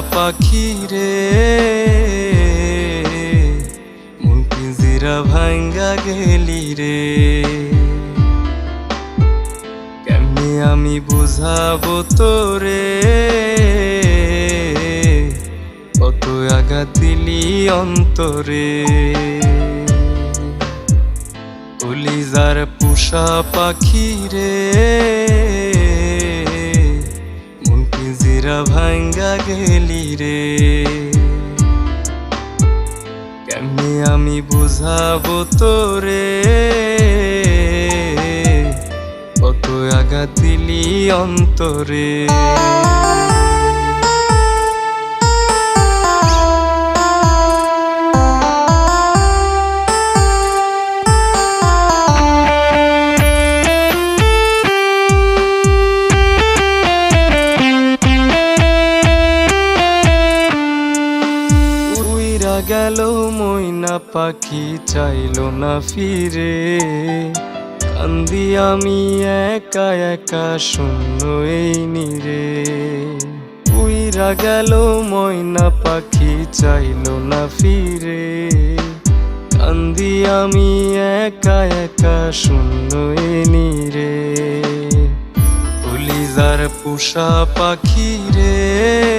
পাখি রে মন ভাঙ্গা গেলি রে। কেমনি আমি বুঝাবো তোরে? কত আঘাত দিলি অন্তরে। কলিজার পোষা পাখি রে পিঞ্জিরা ভাঙ্গা গেলি রে। কেমনি আমি বুঝাবো তোরে? কত আঘাত দিলি অন্তরে। গেল ময়না পাখি, চাইলো না ফিরে। কান্দি আমি একা একা, শূন্য এই নিরে। উইরা গেল ময়না পাখি, চাইলো না ফিরে। কান্দি আমি একা একা, শূন্য এই নিরে। পুলিজার পোষা পাখি রে।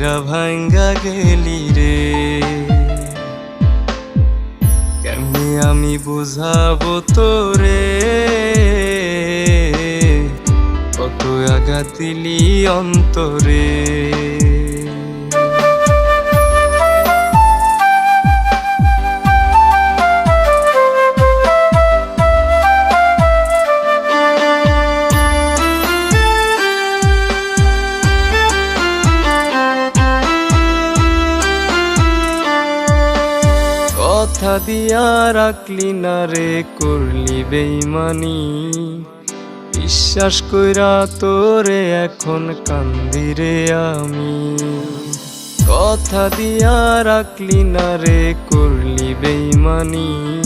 পিঞ্জিরা ভাঙ্গা গেলি রে। কেমনি আমি বোঝাবো তোরে? কত আঘাত দিলি অন্তরে। কথা দিয়া রাখলি না রে, করলি বেইমানি। বিশ্বাস কইরা তোরে এখন কান্দি রে আমি। কথা দিয়া রাখলি না রে, করলি বেইমানি।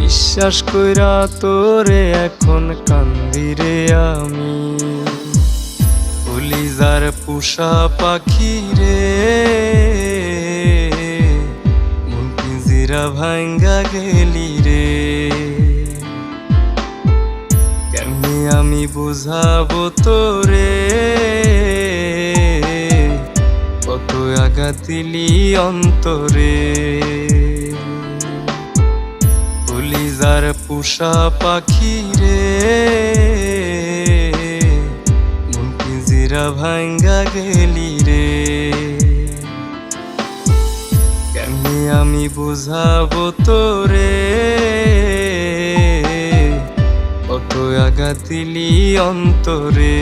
বিশ্বাস কইরা তোরে এখন কান্দি রে আমি। কলিজার পোষা পাখি রে। পিঞ্জিরা ভাঙ্গা গেলি রে। কেমনি আমি বুঝাবো তোরে? কত আঘাত দিলি অন্তরে। কলিজার পোষা পাখি রে। মন পিঞ্জিরা ভাঙ্গা গেলি বুঝাবো তোরে। কত আঘাত দিলি অন্তরে।